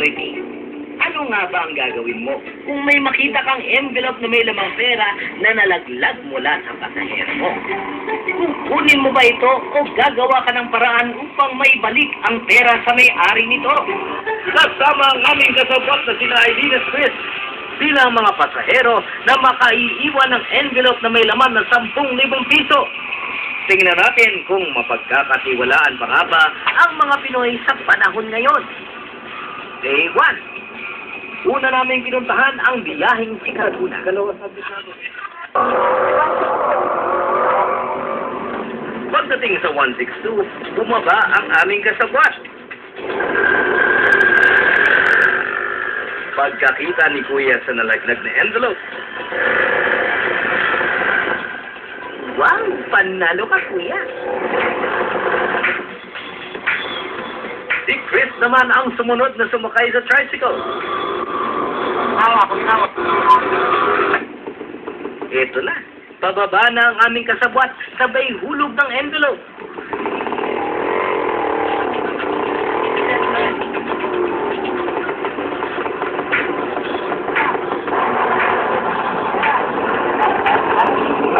security. Ano nga ba ang gagawin mo kung may makita kang envelope na may lamang pera na nalaglag mula sa pasahero mo? Kukunin mo ba ito o gagawa ka ng paraan upang may balik ang pera sa may-ari nito? Kasama ang aming kasabot na sina at Chris bilang mga pasahero na makaiiwan ng envelope na may laman na 10,000 piso. Tingnan natin kung mapagkakatiwalaan pa nga ba ang mga Pinoy sa panahon ngayon. Day 1. Una namin pinuntahan ang biyaheng Sikaguna. Pagdating sa 162, bumaba ang aming kasabwat. Pagkakita ni Kuya sa nalaglag na envelope. Wow! Panalo ka, Kuya! Chris naman ang sumunod na sumakay sa tricycle. Tawa ko, tawa. Ito na. Pababa na ang aming kasabwat, sabay hulog ng envelope.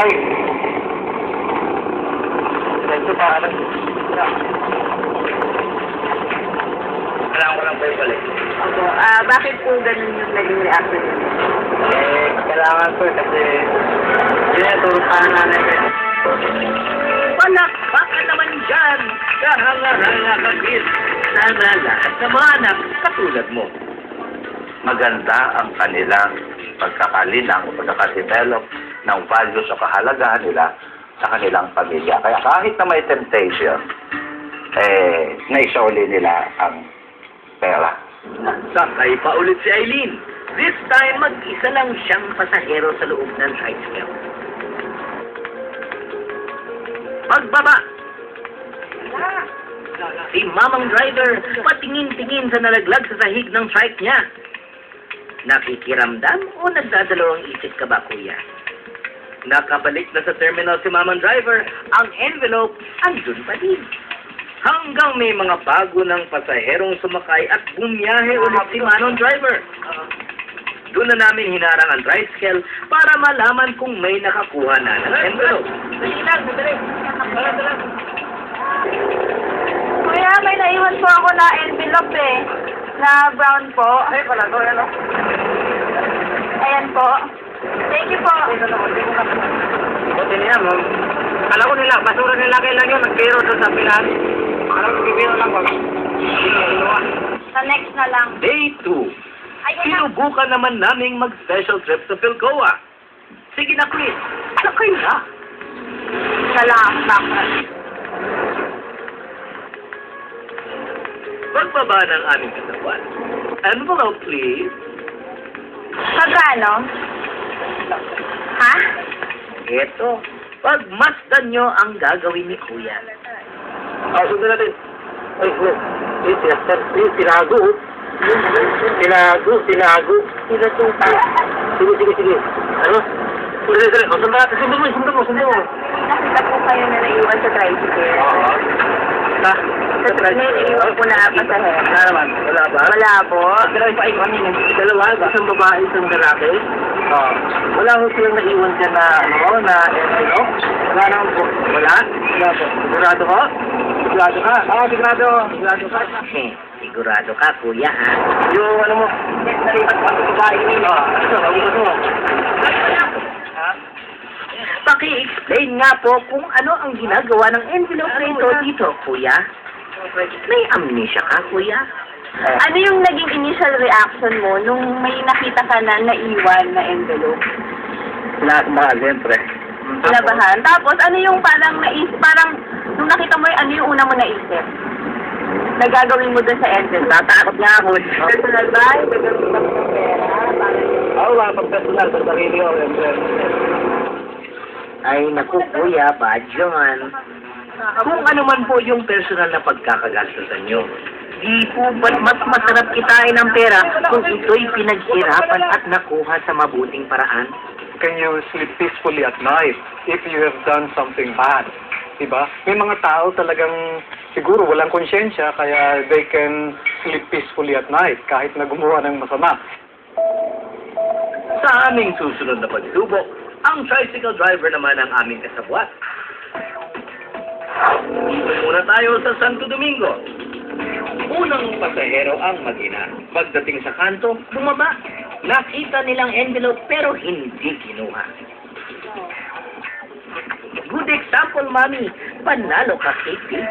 Ay! Ito pa, ano? Kailangan ko lang pa yung balik. Opo. Ah, bakit po ganun yung naging reaction niyo? Eh, kailangan ko kasi yun yung turo pa nanay ko. Palakpakan naman dyan! Kahanga-hanga ka, Chris. Sana lahat ng mga anak katulad mo. maganda ang kanilang pagkakalinang o pagkakadevelop ng values o kahalagahan nila sa kanilang pamilya. Kaya kahit na may temptation, eh, naisoli nila ang pera. Sakay pa ulit si Eileen. This time, mag-isa lang siyang pasahero sa loob ng tricycle. Pagbaba! Si mamang driver, patingin-tingin sa nalaglag sa sahig ng trike niya. Nakikiramdam o nagdadalawang isip ka ba, kuya? Nakabalik na sa terminal si mamang driver, ang envelope andun pa din. Hanggang may mga bago ng pasaherong sumakay at bumiyahe ulit si manong driver. Doon na namin hinarang ang tricycle para malaman kung may nakakuha na ng envelope. Lang. Kuya, may naiwan po ako na envelope eh. Na brown po. Ay, pala to, ano? Ayan po. Thank you po. Buti niya, ma'am. Kala ko nila, basura nila kailan yun, nagpiro doon sa pilan. Kala ko nagpiro lang ba? Sa next na lang. Day 2. Ayun na. Sinubukan naman naming mag-special trip sa Philcoa. Sige na, Chris. Sakay na. Salamat. Pagbaba ng aming katawan. Envelope, please. Magkano? Ha? Ito. Pagmasdan nyo ang gagawin ni Kuya. Ah, sundan natin. Ay. Eh, sinaster. Eh, tinago. oh. Tinago, tinago. Tinatupa. Sige, sige, sige. Ano? Sige, sige. O, sundan natin. Sundan mo, sundan mo, sundan mo. Nakita po kayo na naiwan sa tricycle. Oo. Ta? Sa tricycle, naiwan po na pasahero. Wala naman. Wala ba? Wala po. Dalawa pa ikaw kanina. Dalawa, isang babae, isang lalaki. Oo. Wala ho silang naiwan dyan na, ano, na envelope. Wala naman po. Wala? Wala po. Sigurado ko? Sigurado ka? Oo, sigurado. Sigurado ka. Hmm, sigurado ka, Kuya, ha? Yung ano mo, nalipat pa sa babae ninyo. Oo, ito, mabukas mo. Ha? Paki-explain nga po kung ano ang ginagawa ng envelope na ito dito, Kuya. May amnesia ka, Kuya? Ano yung naging initial reaction mo nung may nakita ka na naiwan na envelope? Lahat mahal, siyempre. Kinabahan. Tapos, ano yung parang naisip, parang, nung nakita mo yun, ano yung una mo naisip? Nagagawin mo dun sa envelope? Natakot nga ako. Personal ba? Gagawin mo ng pera? Oo, mga pag-personal sa sarili ko. Ay, naku, Kuya, bad yun. Kung ano man po yung personal na pagkakagastusan nyo, di po ba't mas masarap kitain ng pera kung ito'y pinaghirapan at nakuha sa mabuting paraan? can you sleep peacefully at night if you have done something bad? Diba? May mga tao talagang siguro walang konsyensya kaya they can sleep peacefully at night kahit na gumawa ng masama. Sa aming susunod na pagsubok, ang tricycle driver naman ang aming kasabwat. Dito muna tayo sa Santo Domingo. Unang pasahero ang mag-ina. Pagdating sa kanto, bumaba. Nakita nilang envelope pero hindi kinuha. Mami. Panalo ka, Katie.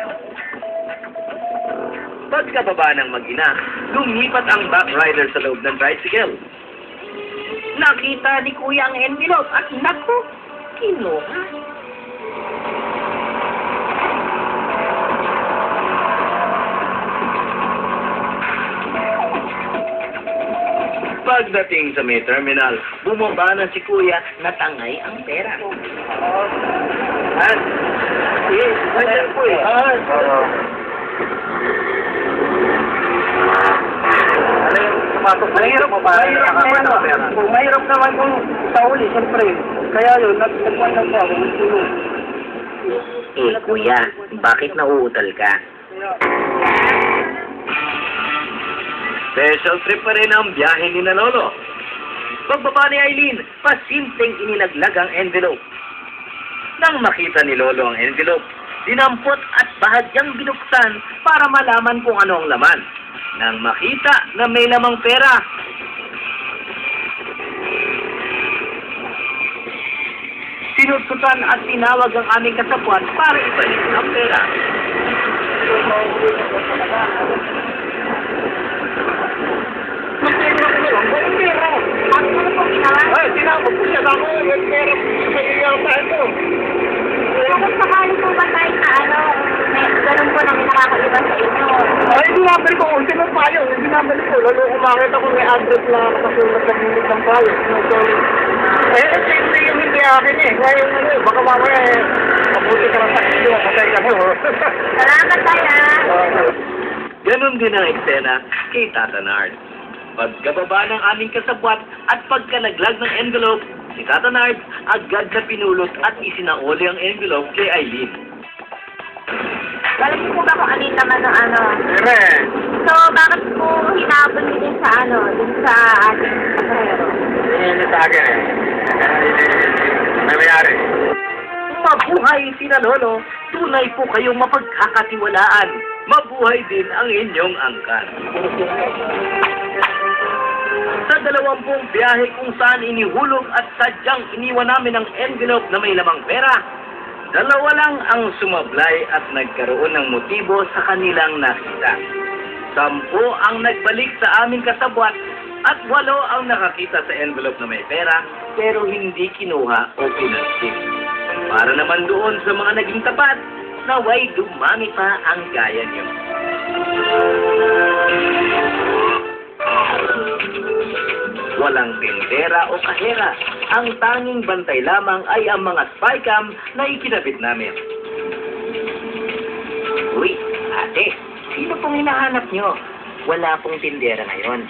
Pagkababa ng mag-ina, lumipat ang backrider sa loob ng tricycle. Nakita ni Kuya ang envelope at naku, kinuha. Pagdating sa may terminal, bumaba na si Kuya na tangay ang pera. Han? Yes, po eh. Han? Ano yung sapatos? Mahirap mo ba? Mahirap naman. Kung mahirap naman kung sauli, siyempre. Kaya yun, nagpagwan lang po ako. Eh, Kuya, bakit nauutal ka? Special trip pa rin ang biyahe ni na Lolo. Pagbaba ni Eileen, pasimpleng inilaglag ang envelope. Nang makita ni Lolo ang envelope, dinampot at bahagyang binuksan para malaman kung ano ang laman. Nang makita na may lamang pera, sinusutan at tinawag ang aming kasapwan para ibalik ang pera. Ay, tinawag ko siya. Ako, yung pera sa iyo tayo. Kung sakali po ba tayo may ganun po na may nakakaiba sa inyo. Ay, number ko. Hindi ng payo. Hindi number ko. Lalo kung makita ko may address na nakasulat sa unit ng payo. So, eh, eh, siyempre yung hindi akin eh. Ngayon, ano baka mamaya eh, mabuti ka ng taxi. Patay ka na. oh. Salamat tayo ah. Ganon din ang eksena kay Tata Nard. Pagkababa ng aming kasabwat at pagkalaglag ng envelope, si Tata Nard agad na pinulot at isinauli ang envelope kay Eileen. Alam niyo po ba kung ano yung laman ng ano? Ere. So, bakit po hinabol niyo din sa ano, din sa ating pasahero? Hindi sa akin eh. May mayari. Mabuhay sina Lolo, tunay po kayong mapagkakatiwalaan. Mabuhay din ang inyong angkan. Sa dalawampung biyahe kung saan inihulog at sadyang iniwan namin ang envelope na may lamang pera, dalawa lang ang sumablay at nagkaroon ng motibo sa kanilang nakita. Sampo ang nagbalik sa aming kasabwat at walo ang nakakita sa envelope na may pera pero hindi kinuha o pinastik. Para naman doon sa mga naging tapat, naway dumami pa ang gaya niyo. Walang tindera o kahera. Ang tanging bantay lamang ay ang mga spycam na ikinabit namin. Uy, ate, sino pong hinahanap nyo? Wala pong tindera ngayon.